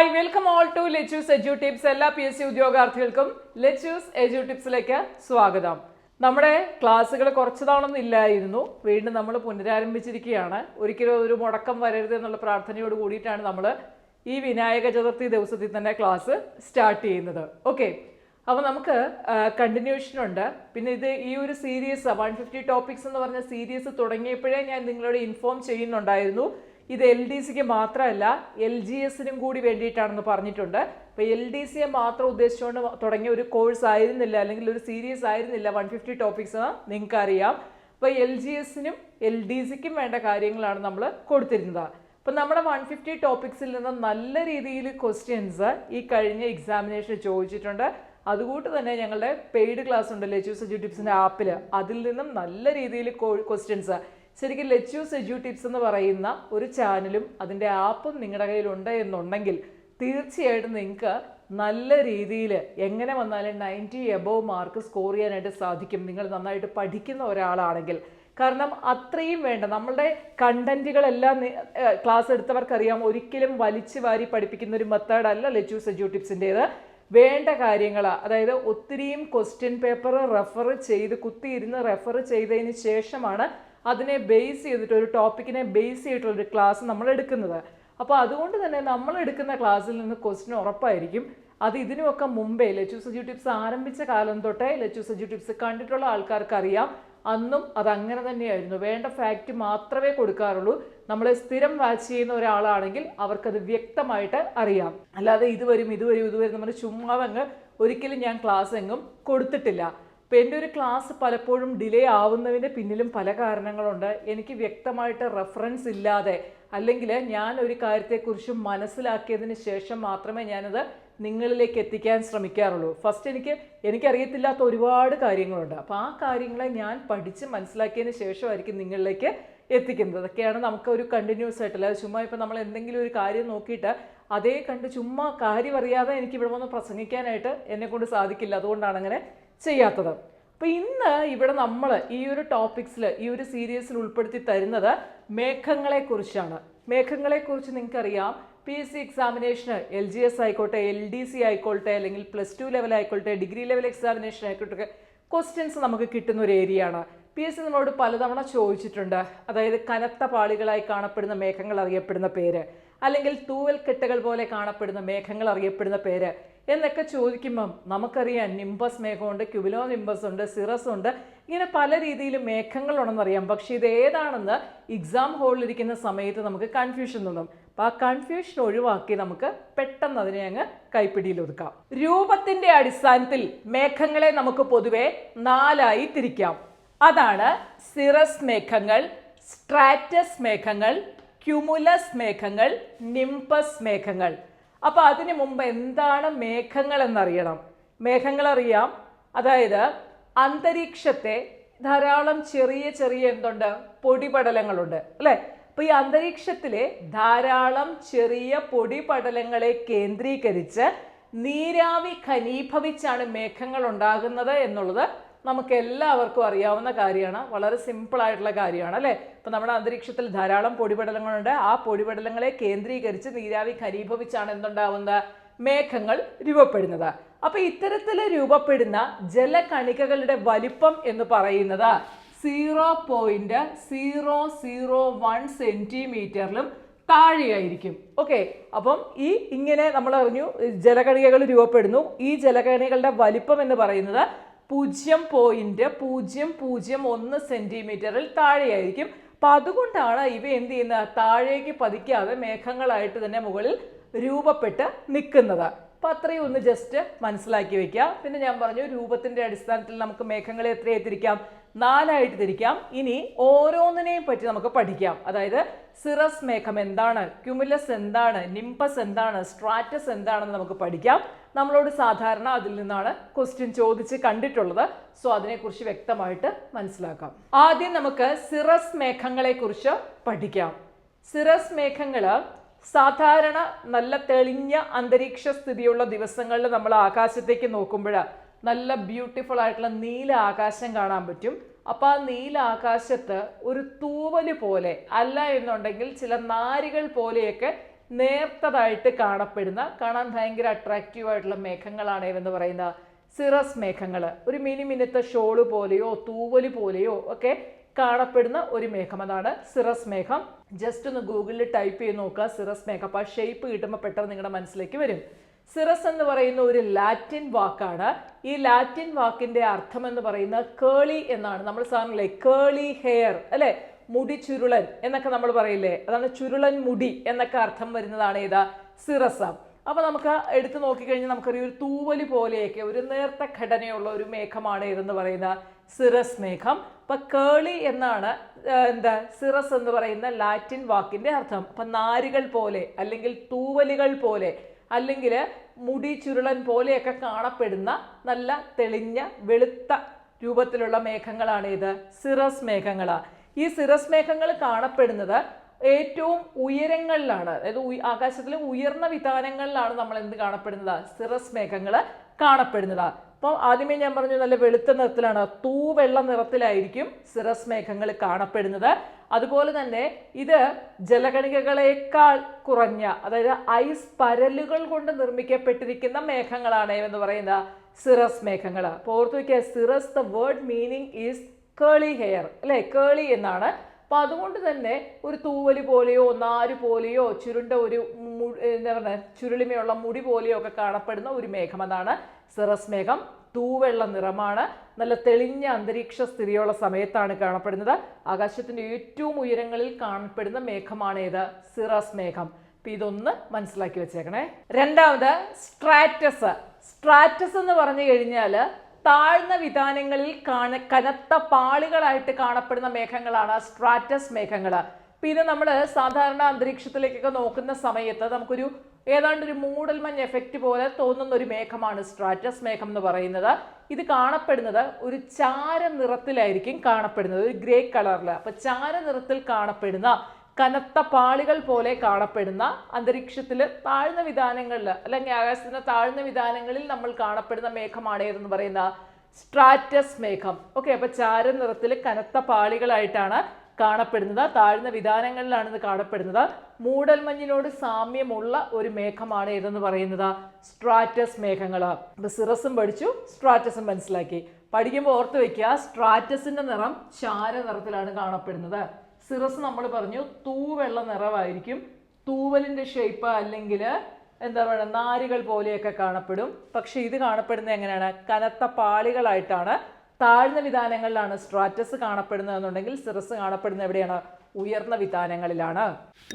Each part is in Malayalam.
Hi welcome all to Lechu's edu tips എല്ലാ പി എസ് സി ഉദ്യോഗാർത്ഥികൾക്കും ലെച്ചൂസ് എജു ടിപ്സിലേക്ക് സ്വാഗതം. നമ്മുടെ ക്ലാസ്സുകൾ കുറച്ച് നാളൊന്നും ഇല്ലായിരുന്നു. വീണ്ടും നമ്മൾ പുനരാരംഭിച്ചിരിക്കുകയാണ്. ഒരിക്കലും ഒരു മുടക്കം വരരുത് എന്നുള്ള പ്രാർത്ഥനയോട് കൂടിയിട്ടാണ് നമ്മൾ ഈ വിനായക ചതുർത്ഥി ദിവസത്തിൽ തന്നെ ക്ലാസ് സ്റ്റാർട്ട് ചെയ്യുന്നത്. ഓക്കെ അപ്പോൾ നമുക്ക് കണ്ടിന്യൂഷൻ ഉണ്ട്. പിന്നെ ഇത് ഈ ഒരു സീരീസ് വൺ ഫിഫ്റ്റി ടോപ്പിക്സ് എന്ന് പറഞ്ഞ സീരീസ് തുടങ്ങിയപ്പോഴേ ഞാൻ നിങ്ങളോട് ഇൻഫോം ചെയ്യുന്നുണ്ടായിരുന്നു. ഇത് എൽ ഡി സിക്ക് മാത്രമല്ല എൽ ജി എസിനും കൂടി വേണ്ടിയിട്ടാണെന്ന് പറഞ്ഞിട്ടുണ്ട്. അപ്പോൾ എൽ ഡി സിയെ മാത്രം ഉദ്ദേശിച്ചുകൊണ്ട് തുടങ്ങിയ ഒരു കോഴ്സ് ആയിരുന്നില്ല അല്ലെങ്കിൽ ഒരു സീരീസ് ആയിരുന്നില്ല വൺ ഫിഫ്റ്റി ടോപ്പിക്സ് നിങ്ങൾക്ക് അറിയാം അപ്പോൾ എൽ ജി എസിനും എൽ ഡി സിക്കും വേണ്ട കാര്യങ്ങളാണ് നമ്മൾ കൊടുത്തിരുന്നത്. അപ്പം നമ്മുടെ വൺ ഫിഫ്റ്റി ടോപ്പിക്സിൽ നിന്ന് നല്ല രീതിയിൽ ക്വസ്റ്റ്യൻസ് ഈ കഴിഞ്ഞ എക്സാമിനേഷൻ ചോദിച്ചിട്ടുണ്ട്. അതുകൂട്ട് തന്നെ ഞങ്ങളുടെ പെയ്ഡ് ക്ലാസ് ഉണ്ട് ലെച്ചൂസ് യൂട്യൂബ്സിന്റെ ആപ്പിൽ അതിൽ നിന്നും നല്ല രീതിയിൽ ക്വസ്റ്റ്യൻസ്. ശരിക്കും ലെച്ചൂസ് എജു ടിപ്സ് എന്ന് പറയുന്ന ഒരു ചാനലും അതിന്റെ ആപ്പും നിങ്ങളുടെ കയ്യിലുണ്ട് എന്നുണ്ടെങ്കിൽ തീർച്ചയായിട്ടും നിങ്ങൾക്ക് നല്ല രീതിയിൽ എങ്ങനെ വന്നാലും നയന്റി എബോവ് മാർക്ക് സ്കോർ ചെയ്യാനായിട്ട് സാധിക്കും. നിങ്ങൾ നന്നായിട്ട് പഠിക്കുന്ന ഒരാളാണെങ്കിൽ. കാരണം അത്രയും വേണ്ട. നമ്മളുടെ കണ്ടന്റുകളെല്ലാം ക്ലാസ് എടുത്തവർക്കറിയാം. ഒരിക്കലും വലിച്ചു വാരി പഠിപ്പിക്കുന്ന ഒരു മെത്തേഡല്ല ലെച്ചൂസ് എജ്യൂട്ടിപ്സിന്റേത് ടിപ്സിന്റേത് വേണ്ട കാര്യങ്ങൾ അതായത് ഒത്തിരിയും ക്വസ്റ്റ്യൻ പേപ്പർ റെഫർ ചെയ്ത് കുത്തിയിരുന്ന് റെഫർ ചെയ്തതിന് ശേഷമാണ് അതിനെ ബേസ് ചെയ്തിട്ട് ഒരു ടോപ്പിക്കിനെ ബേസ് ചെയ്തിട്ടുള്ള ഒരു ക്ലാസ് നമ്മൾ എടുക്കുന്നത്. അപ്പോൾ അതുകൊണ്ട് തന്നെ നമ്മൾ എടുക്കുന്ന ക്ലാസ്സിൽ നിന്ന് ക്വസ്റ്റിന് ഉറപ്പായിരിക്കും. അത് ഇതിനുമൊക്കെ മുമ്പേ ലച്ചു സജു ടിപ്സ് ആരംഭിച്ച കാലം തൊട്ടേ ലച്ചു സജു ടിപ്സ് കണ്ടിട്ടുള്ള ആൾക്കാർക്ക് അറിയാം അന്നും അത് അങ്ങനെ തന്നെയായിരുന്നു. വേണ്ട ഫാക്റ്റ് മാത്രമേ കൊടുക്കാറുള്ളൂ. നമ്മൾ സ്ഥിരം വാച്ച് ചെയ്യുന്ന ഒരാളാണെങ്കിൽ അവർക്കത് വ്യക്തമായിട്ട് അറിയാം. അല്ലാതെ ഇതുവരും ഇതുവരും ഇതുവരും വരും ഇത് വരും നമ്മൾ ചുമ്മാതങ്ങ് ഒരിക്കലും ഞാൻ ക്ലാസ് എങ്ങും കൊടുത്തിട്ടില്ല. അപ്പം എന്റെ ഒരു ക്ലാസ് പലപ്പോഴും ഡിലേ ആവുന്നതിന്റെ പിന്നിലും പല കാരണങ്ങളുണ്ട്. എനിക്ക് വ്യക്തമായിട്ട് റെഫറൻസ് ഇല്ലാതെ അല്ലെങ്കിൽ ഞാൻ ഒരു കാര്യത്തെക്കുറിച്ച് മനസ്സിലാക്കിയതിന് ശേഷം മാത്രമേ ഞാനത് നിങ്ങളിലേക്ക് എത്തിക്കാൻ ശ്രമിക്കാറുള്ളൂ. ഫസ്റ്റ് എനിക്ക് എനിക്കറിയത്തില്ലാത്ത ഒരുപാട് കാര്യങ്ങളുണ്ട്. അപ്പോൾ ആ കാര്യങ്ങളെ ഞാൻ പഠിച്ച് മനസ്സിലാക്കിയതിന് ശേഷമായിരിക്കും നിങ്ങളിലേക്ക് എത്തിക്കുന്നത്. അതൊക്കെയാണ് നമുക്ക് ഒരു കണ്ടിന്യൂസ് ആയിട്ടുള്ളത് ചുമ്മാ ഇപ്പം നമ്മൾ എന്തെങ്കിലും ഒരു കാര്യം നോക്കിയിട്ട് അതേ കണ്ട് ചുമ്മാ കാര്യം അറിയാതെ എനിക്ക് ഇവിടെ വന്ന് പ്രസംഗിക്കാനായിട്ട് എന്നെ കൊണ്ട് സാധിക്കില്ല. അതുകൊണ്ടാണ് അങ്ങനെ ചെയ്യാത്തത്. അപ്പോൾ ഇന്ന് ഇവിടെ നമ്മൾ ഈ ഒരു ടോപ്പിക്സിൽ ഈ ഒരു സീരീസിൽ ഉൾപ്പെടുത്തി തരുന്നത് മേഘങ്ങളെക്കുറിച്ചാണ്. മേഘങ്ങളെക്കുറിച്ച് നിങ്ങൾക്കറിയാം. പി എസ് സി എക്സാമിനേഷന് എൽ ജി എസ് ആയിക്കോട്ടെ എൽ ഡി സി ആയിക്കോട്ടെ അല്ലെങ്കിൽ പ്ലസ് ടു ലെവൽ ആയിക്കോട്ടെ ഡിഗ്രി ലെവൽ എക്സാമിനേഷൻ ആയിക്കോട്ടെ ക്വസ്റ്റ്യൻസ് നമുക്ക് കിട്ടുന്ന ഒരു ഏരിയ ആണ്. പി എസ് സി നമ്മളോട് പലതവണ ചോദിച്ചിട്ടുണ്ട്. അതായത് കനത്ത പാളികളായി കാണപ്പെടുന്ന മേഘങ്ങൾ അറിയപ്പെടുന്ന പേര്. അല്ലെങ്കിൽ തൂവൽ കെട്ടുകൾ പോലെ കാണപ്പെടുന്ന മേഘങ്ങൾ അറിയപ്പെടുന്ന പേര് എന്നൊക്കെ ചോദിക്കുമ്പം നമുക്കറിയാം നിംബസ് മേഘമുണ്ട് ക്യുബിലോ നിംബസ് ഉണ്ട് സിറസ് ഉണ്ട്. ഇങ്ങനെ പല രീതിയിൽ മേഘങ്ങളുണ്ടെന്നറിയാം പക്ഷേ ഇത് ഏതാണെന്ന് എക്സാം ഹോളിലിരിക്കുന്ന സമയത്ത് നമുക്ക് കൺഫ്യൂഷൻ തോന്നും. ആ കൺഫ്യൂഷൻ ഒഴിവാക്കി നമുക്ക് പെട്ടെന്ന് അതിനെ അങ്ങ് കൈപ്പിടിയിൽ ഒതുക്കാം. രൂപത്തിന്റെ അടിസ്ഥാനത്തിൽ മേഘങ്ങളെ നമുക്ക് പൊതുവെ നാലായി തിരിക്കാം. അതാണ് സിറസ് മേഘങ്ങൾ സ്ട്രാറ്റസ് മേഘങ്ങൾ ക്യുമുലസ് മേഘങ്ങൾ നിംപസ് മേഘങ്ങൾ. അപ്പോൾ അതിനു മുമ്പ് എന്താണ് മേഘങ്ങൾ എന്നറിയണം? മേഘങ്ങൾ അറിയാം. അതായത് അന്തരീക്ഷത്തെ ധാരാളം ചെറിയ ചെറിയ എന്തുണ്ട്? പൊടിപടലങ്ങളുണ്ട്. അല്ലേ? അപ്പോൾ ഈ അന്തരീക്ഷത്തിലെ ധാരാളം ചെറിയ പൊടിപടലങ്ങളെ കേന്ദ്രീകരിച്ച് നീരാവി ഖനീഭവിച്ചാണ് മേഘങ്ങൾ ഉണ്ടാകുന്നത് എന്നുള്ളത് നമുക്ക് എല്ലാവർക്കും അറിയാവുന്ന കാര്യമാണ്. വളരെ സിമ്പിൾ ആയിട്ടുള്ള കാര്യമാണ് അല്ലേ? ഇപ്പം നമ്മുടെ അന്തരീക്ഷത്തിൽ ധാരാളം പൊടിപടലങ്ങളുണ്ട്. ആ പൊടിപടലങ്ങളെ കേന്ദ്രീകരിച്ച് നീരാവി ഖരീഭവിച്ചാണ് എന്തുണ്ടാവുന്നത്? മേഘങ്ങൾ രൂപപ്പെടുന്നത്. അപ്പൊ ഇത്തരത്തിൽ രൂപപ്പെടുന്ന ജലകണികകളുടെ വലിപ്പം എന്ന് പറയുന്നത് zero point zero zero one സെന്റിമീറ്ററിലും താഴെയായിരിക്കും. ഓക്കെ? അപ്പം ഈ ഇങ്ങനെ നമ്മൾ അറിഞ്ഞു ജലകണികകൾ രൂപപ്പെടുന്നു. ഈ ജലകണികളുടെ വലിപ്പം എന്ന് പറയുന്നത് പൂജ്യം പോയിന്റ് പൂജ്യം പൂജ്യം ഒന്ന് സെന്റിമീറ്ററിൽ താഴെയായിരിക്കും. അപ്പം അതുകൊണ്ടാണ് ഇവ എന്ത് ചെയ്യുന്നത്? താഴേക്ക് പതിക്കാതെ മേഘങ്ങളായിട്ട് തന്നെ മുകളിൽ രൂപപ്പെട്ട് നിൽക്കുന്നത്. അപ്പം അത്രയും ഒന്ന് ജസ്റ്റ് മനസ്സിലാക്കി വെക്കുക പിന്നെ ഞാൻ പറഞ്ഞു രൂപത്തിന്റെ അടിസ്ഥാനത്തിൽ നമുക്ക് മേഘങ്ങളെ എത്രയായി തിരിക്കാം? നാലായിട്ട് തിരിക്കാം. ഇനി ഓരോന്നിനെയും പറ്റി നമുക്ക് പഠിക്കാം. അതായത് സിറസ് മേഘം എന്താണ്? ക്യുമുലസ് എന്താണ്? നിംപസ് എന്താണ്? സ്ട്രാറ്റസ് എന്താണെന്ന് നമുക്ക് പഠിക്കാം. നമ്മളോട് സാധാരണ അതിൽ നിന്നാണ് ക്വസ്റ്റ്യൻ ചോദിച്ച് കണ്ടിട്ടുള്ളത്. സോ അതിനെക്കുറിച്ച് വ്യക്തമായിട്ട് മനസ്സിലാക്കാം. ആദ്യം നമുക്ക് സിറസ് മേഘങ്ങളെക്കുറിച്ച് പഠിക്കാം. സിറസ് മേഘങ്ങൾ സാധാരണ നല്ല തെളിഞ്ഞ അന്തരീക്ഷ സ്ഥിതിയുള്ള ദിവസങ്ങളിൽ നമ്മൾ ആകാശത്തേക്ക് നോക്കുമ്പോൾ നല്ല ബ്യൂട്ടിഫുൾ ആയിട്ടുള്ള നീല ആകാശം കാണാൻ പറ്റും. അപ്പൊ ആ നീല ആകാശത്ത് ഒരു തൂവൽ പോലെ അല്ല എന്നുണ്ടെങ്കിൽ ചില നാരികൾ പോലെയൊക്കെ നേർത്തതായിട്ട് കാണപ്പെടുന്ന കാണാൻ ഭയങ്കര അട്രാക്റ്റീവ് ആയിട്ടുള്ള മേഘങ്ങളാണ് എന്ന് പറയുന്ന സിറസ് മേഘങ്ങൾ ഒരു മിനി മിനുത്ത ഷോൾ പോലെയോ തൂവൽ പോലെയോ ഒക്കെ കാണപ്പെടുന്ന ഒരു മേഘം. അതാണ് സിറസ് മേഘം. ജസ്റ്റ് ഒന്ന് ഗൂഗിളിൽ ടൈപ്പ് ചെയ്ത് നോക്കുക. സിറസ് മേഘം. അപ്പോൾ ആ ഷേപ്പ് കിട്ടുമ്പോൾ പെട്ടെന്ന് നിങ്ങളുടെ മനസ്സിലേക്ക് വരും. സിറസ് എന്ന് പറയുന്ന ഒരു ലാറ്റിൻ വാക്കാണ്. ഈ ലാറ്റിൻ വാക്കിന്റെ അർത്ഥം എന്ന് പറയുന്നത് കേളി എന്നാണ്. നമ്മൾ സാറിനല്ലേ? കേളി ഹെയർ അല്ലേ? മുടി ചുരുളൻ എന്നൊക്കെ നമ്മൾ പറയില്ലേ? അതാണ് ചുരുളൻ മുടി എന്നൊക്കെ അർത്ഥം വരുന്നതാണ് ഏതാ? സിറസ. അപ്പോൾ നമുക്ക് എടുത്തു നോക്കിക്കഴിഞ്ഞാൽ നമുക്കറിയാം ഒരു തൂവൽ പോലെയൊക്കെ ഒരു നേർത്ത ഘടനയുള്ള ഒരു മേഘമാണ് ഇതെന്ന് പറയുന്ന സിറസ് മേഘം അപ്പൊ കേളി എന്നാണ് എന്താ സിറസ് എന്ന് പറയുന്ന ലാറ്റിൻ വാക്കിന്റെ അർത്ഥം. അപ്പൊ നാരുകൾ പോലെ അല്ലെങ്കിൽ തൂവലുകൾ പോലെ അല്ലെങ്കിൽ മുടി ചുരുളൻ പോലെയൊക്കെ കാണപ്പെടുന്ന നല്ല തെളിഞ്ഞ വെളുത്ത രൂപത്തിലുള്ള മേഘങ്ങളാണ് ഇത് സിറസ് മേഘങ്ങൾ ഈ സിറസ് മേഘങ്ങൾ കാണപ്പെടുന്നത് ഏറ്റവും ഉയരങ്ങളിലാണ്. അതായത് ആകാശത്തിലെ ഉയർന്ന വിധാനങ്ങളിലാണ് നമ്മൾ എന്ത് കാണപ്പെടുന്നത്? സിറസ് മേഘങ്ങൾ കാണപ്പെടുന്നത്. അപ്പോൾ ആദ്യമേ ഞാൻ പറഞ്ഞു നല്ല വെളുത്ത നിറത്തിലാണ് തൂവെള്ള നിറത്തിലായിരിക്കും സിറസ് മേഘങ്ങൾ കാണപ്പെടുന്നത്. അതുപോലെ തന്നെ ഇത് ജലകണികകളേക്കാൾ കുറഞ്ഞ അതായത് ഐസ് പരലുകൾ കൊണ്ട് നിർമ്മിക്കപ്പെട്ടിരിക്കുന്ന മേഘങ്ങളാണ് എന്ന് പറയുന്ന സിറസ് മേഘങ്ങൾ അപ്പോൾ ഓർത്ത് വയ്ക്കുക cirrus the word meaning is curly hair അല്ലെ? കേളി എന്നാണ്. അപ്പൊ അതുകൊണ്ട് തന്നെ ഒരു തൂവൽ പോലെയോ നാര് പോലെയോ ചുരുണ്ട ഒരു എന്താ പറയുക ചുരുളിമയുള്ള മുടി പോലെയോ ഒക്കെ കാണപ്പെടുന്ന ഒരു മേഘം അതാണ്. സിറസ് മേഘം തൂവെള്ള നിറമാണ് നല്ല തെളിഞ്ഞ അന്തരീക്ഷ സ്ഥിതിയുള്ള സമയത്താണ് കാണപ്പെടുന്നത്. ആകാശത്തിന്റെ ഏറ്റവും ഉയരങ്ങളിൽ കാണപ്പെടുന്ന മേഘമാണ് ഏത്? സിറസ് ഇതൊന്ന് മനസ്സിലാക്കി വെച്ചേക്കണേ. രണ്ടാമത് സ്ട്രാറ്റസ്. സ്ട്രാറ്റസ് എന്ന് പറഞ്ഞു കഴിഞ്ഞാൽ താഴ്ന്ന വിധാനങ്ങളിൽ കാണ കനത്ത പാളികളായിട്ട് കാണപ്പെടുന്ന മേഘങ്ങളാണ് സ്ട്രാറ്റസ് മേഘങ്ങൾ പിന്നെ നമ്മൾ സാധാരണ അന്തരീക്ഷത്തിലേക്കൊക്കെ നോക്കുന്ന സമയത്ത് നമുക്കൊരു ഏതാണ്ട് ഒരു മൂടൽമഞ്ഞ് എഫക്റ്റ് പോലെ തോന്നുന്ന ഒരു മേഘമാണ് സ്ട്രാറ്റസ് മേഘം എന്ന് പറയുന്നത്. ഇത് കാണപ്പെടുന്നത് ഒരു ചാര നിറത്തിലായിരിക്കും കാണപ്പെടുന്നത് ഒരു ഗ്രേ കളറിൽ അപ്പോൾ ചാര നിറത്തിൽ കാണപ്പെടുന്ന കനത്ത പാളികൾ പോലെ കാണപ്പെടുന്ന അന്തരീക്ഷത്തിൽ താഴ്ന്ന വിധാനങ്ങളിൽ അല്ലെങ്കിൽ ആകാശത്തിന്റെ താഴ്ന്ന വിധാനങ്ങളിൽ നമ്മൾ കാണപ്പെടുന്ന മേഘമാണ് ഏതെന്ന് പറയുന്ന? സ്ട്രാറ്റസ് മേഘം. ഓക്കെ അപ്പോൾ ചാര നിറത്തിൽ കനത്ത പാളികളായിട്ടാണ് കാണപ്പെടുന്നത്. താഴ്ന്ന വിധാനങ്ങളിലാണ് ഇത് കാണപ്പെടുന്നത്. മൂടൽമഞ്ഞിനോട് സാമ്യമുള്ള ഒരു മേഘമാണ് ഏതെന്ന് പറയുന്നത്? സ്ട്രാറ്റസ് മേഘങ്ങൾ അപ്പൊ സിറസും പഠിച്ചു സ്ട്രാറ്റസും മനസ്സിലാക്കി. പഠിക്കുമ്പോൾ ഓർത്ത് വെക്കുക സ്ട്രാറ്റസിന്റെ നിറം ചാര നിറത്തിലാണ് കാണപ്പെടുന്നത്. സിറസ് നമ്മൾ പറഞ്ഞു തൂവെള്ള നിറമായിരിക്കും തൂവലിന്റെ ഷേപ്പ് അല്ലെങ്കിൽ എന്താ പറയുക നാരുകൾ പോലെയൊക്കെ കാണപ്പെടും. പക്ഷേ ഇത് കാണപ്പെടുന്നത് എങ്ങനെയാണ്? കനത്ത പാളികളായിട്ടാണ്. താഴ്ന്ന വിധാനങ്ങളിലാണ് സ്ട്രാറ്റസ് കാണപ്പെടുന്നത് എന്നുണ്ടെങ്കിൽ സിറസ് കാണപ്പെടുന്നത് എവിടെയാണ്? ഉയർന്ന വിധാനങ്ങളിലാണ്.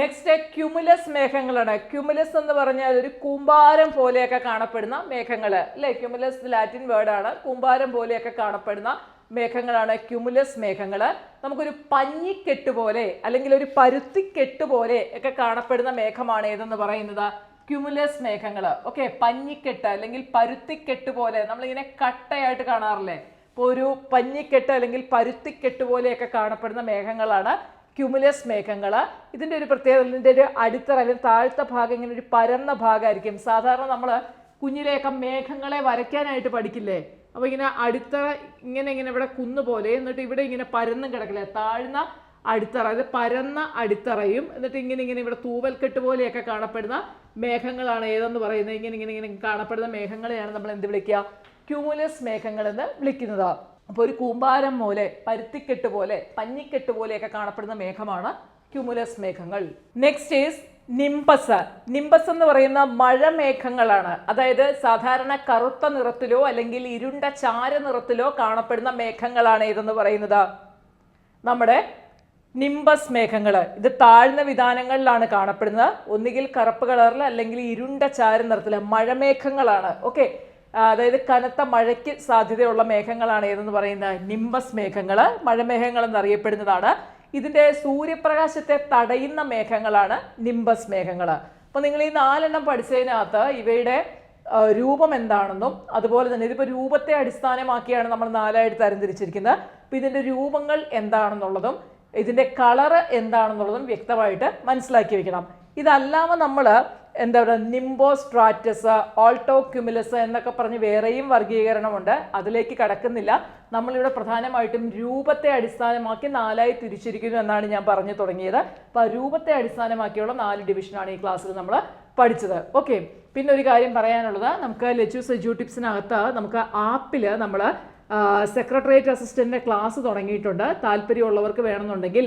നെക്സ്റ്റ് ക്യുമുലസ് മേഘങ്ങളാണ്. ക്യുമുലസ് എന്ന് പറഞ്ഞാൽ ഒരു കൂമ്പാരം പോലെയൊക്കെ കാണപ്പെടുന്ന മേഘങ്ങൾ അല്ലെ? ക്യുമുലസ് ലാറ്റിൻ വേർഡാണ് കൂമ്പാരം പോലെയൊക്കെ കാണപ്പെടുന്ന മേഘങ്ങളാണ് ക്യുമുലസ് മേഘങ്ങൾ നമുക്കൊരു പഞ്ഞിക്കെട്ട് പോലെ അല്ലെങ്കിൽ ഒരു പരുത്തിക്കെട്ട് പോലെ ഒക്കെ കാണപ്പെടുന്ന മേഘമാണ് ഏതെന്ന് പറയുന്നത്? ക്യുമുലസ് മേഘങ്ങൾ ഓക്കെ പഞ്ഞിക്കെട്ട് അല്ലെങ്കിൽ പരുത്തിക്കെട്ട് പോലെ നമ്മളിങ്ങനെ കട്ടയായിട്ട് കാണാറില്ലേ? ഇപ്പോൾ ഒരു പഞ്ഞിക്കെട്ട് അല്ലെങ്കിൽ പരുത്തിക്കെട്ട് പോലെയൊക്കെ കാണപ്പെടുന്ന മേഘങ്ങളാണ് ക്യുമുലസ് മേഘങ്ങൾ ഇതിന്റെ ഒരു പ്രത്യേകത ഇതിന്റെ ഒരു അടിത്തറ അല്ലെങ്കിൽ താഴ്ത്ത ഭാഗം ഇങ്ങനെ ഒരു പരന്ന ഭാഗമായിരിക്കും. സാധാരണ നമ്മൾ കുഞ്ഞിലെയൊക്കെ മേഘങ്ങളെ വരയ്ക്കാനായിട്ട് പഠിക്കില്ലേ? അപ്പോൾ ഇങ്ങനെ അടിത്തറ ഇങ്ങനെ ഇങ്ങനെ ഇവിടെ കുന്ന് പോലെ എന്നിട്ട് ഇവിടെ ഇങ്ങനെ പരന്നും കിടക്കില്ലേ? താഴ്ന്ന അടിത്തറ അത് പരന്ന അടിത്തറയും എന്നിട്ട് ഇങ്ങനെ ഇങ്ങനെ ഇവിടെ തൂവൽക്കെട്ട് പോലെയൊക്കെ കാണപ്പെടുന്ന മേഘങ്ങളാണ് ഏതെന്ന് പറയുന്നത്. ഇങ്ങനെ ഇങ്ങനെ ഇങ്ങനെ കാണപ്പെടുന്ന മേഘങ്ങളെയാണ് നമ്മൾ എന്ത് വിളിക്കുക? ക്യൂമുലസ് മേഘങ്ങൾ എന്ന് വിളിക്കുന്നത്. അപ്പോൾ ഒരു കൂമ്പാരം പോലെ പരുത്തിക്കെട്ട് പോലെ പഞ്ഞിക്കെട്ട് പോലെയൊക്കെ കാണപ്പെടുന്ന മേഘമാണ് ക്യൂമുലസ് മേഘങ്ങൾ. നെക്സ്റ്റ് ഈസ് നിംബസ് നിംബസ് എന്ന് പറയുന്ന മഴമേഘങ്ങളാണ്. അതായത് സാധാരണ കറുത്ത നിറത്തിലോ അല്ലെങ്കിൽ ഇരുണ്ട ചാര നിറത്തിലോ കാണപ്പെടുന്ന മേഘങ്ങളാണ് ഇതെന്ന് പറയുന്നത്. നമ്മുടെ നിംബസ് മേഘങ്ങൾ. ഇത് താഴ്ന്ന വിധാനങ്ങളിലാണ് കാണപ്പെടുന്നത്. ഒന്നുകിൽ കറുപ്പ് കളറിൽ അല്ലെങ്കിൽ ഇരുണ്ട ചാര നിറത്തിൽ മഴമേഘങ്ങളാണ്. ഓക്കെ അതായത് കനത്ത മഴയ്ക്ക് സാധ്യതയുള്ള മേഘങ്ങളാണ് ഏതെന്ന് പറയുന്ന നിംബസ് മേഘങ്ങൾ മഴമേഘങ്ങൾ എന്നറിയപ്പെടുന്നതാണ്. ഇതിന്റെ സൂര്യപ്രകാശത്തെ തടയുന്ന മേഘങ്ങളാണ് നിംബസ് മേഘങ്ങൾ അപ്പോൾ നിങ്ങൾ ഈ നാലെണ്ണം പഠിച്ചതിനകത്ത് ഇവയുടെ രൂപം എന്താണെന്നും അതുപോലെ തന്നെ ഇതിപ്പോൾ രൂപത്തെ അടിസ്ഥാനമാക്കിയാണ് നമ്മൾ നാലായിട്ട് തരംതിരിച്ചിരിക്കുന്നത്. അപ്പോൾ ഇതിന്റെ രൂപങ്ങൾ എന്താണെന്നുള്ളതും ഇതിന്റെ കളറ് എന്താണെന്നുള്ളതും വ്യക്തമായിട്ട് മനസ്സിലാക്കി വെക്കണം. ഇതല്ലാതെ നമ്മൾ എന്താ പറയുക നിംബോ സ്ട്രാറ്റസ് ഓൾട്ടോ ക്യുമുലസ് എന്നൊക്കെ പറഞ്ഞ് വേറെയും വർഗീകരണമുണ്ട് അതിലേക്ക് കടക്കുന്നില്ല. നമ്മളിവിടെ പ്രധാനമായിട്ടും രൂപത്തെ അടിസ്ഥാനമാക്കി നാലായി തിരിച്ചിരിക്കുന്നു എന്നാണ് ഞാൻ പറഞ്ഞു തുടങ്ങിയത്. അപ്പോൾ രൂപത്തെ അടിസ്ഥാനമാക്കിയുള്ള നാല് ഡിവിഷനാണ് ഈ ക്ലാസ്സിൽ നമ്മൾ പഠിച്ചത്. ഓക്കെ. പിന്നെ ഒരു കാര്യം പറയാനുള്ളത് നമുക്ക് ലെച്ചൂസ് എജു ടിപ്സിനകത്ത് നമുക്ക് ആപ്പിൽ നമ്മൾ സെക്രട്ടേറിയറ്റ് അസിസ്റ്റന്റിന്റെ ക്ലാസ് തുടങ്ങിയിട്ടുണ്ട്. താല്പര്യമുള്ളവർക്ക് വേണമെന്നുണ്ടെങ്കിൽ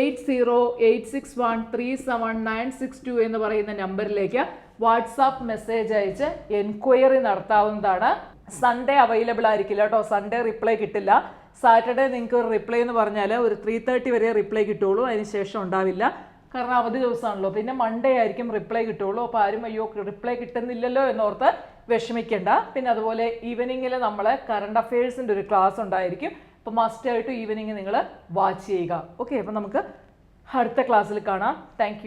eight zero eight six one three seven nine six two എന്ന് പറയുന്ന നമ്പറിലേക്ക് വാട്സാപ്പ് മെസ്സേജ് അയച്ച് എൻക്വയറി നടത്താവുന്നതാണ്. സൺഡേ അവൈലബിൾ ആയിരിക്കില്ല കേട്ടോ. സൺഡേ റിപ്ലൈ കിട്ടില്ല. സാറ്റർഡേ നിങ്ങൾക്ക് ഒരു റിപ്ലൈ എന്ന് പറഞ്ഞാൽ ഒരു ത്രീ തേർട്ടി വരെ റിപ്ലൈ കിട്ടുള്ളൂ അതിന് ശേഷം ഉണ്ടാവില്ല. കാരണം അവധി ദിവസമാണല്ലോ. പിന്നെ മൺഡേ ആയിരിക്കും റിപ്ലൈ കിട്ടുള്ളൂ അപ്പോൾ ആരും അയ്യോ റിപ്ലൈ കിട്ടുന്നില്ലല്ലോ എന്നോർത്ത് വിഷമിക്കേണ്ട. പിന്നെ അതുപോലെ ഈവനിങ്ങിൽ നമ്മൾ കറണ്ട് അഫയേഴ്സിന്റെ ഒരു ക്ലാസ് ഉണ്ടായിരിക്കും. അപ്പോൾ മസ്റ്റ് ആയിട്ട് ഈവനിങ് നിങ്ങൾ വാച്ച് ചെയ്യുക. ഓക്കെ അപ്പോൾ നമുക്ക് അടുത്ത ക്ലാസ്സിൽ കാണാം. താങ്ക്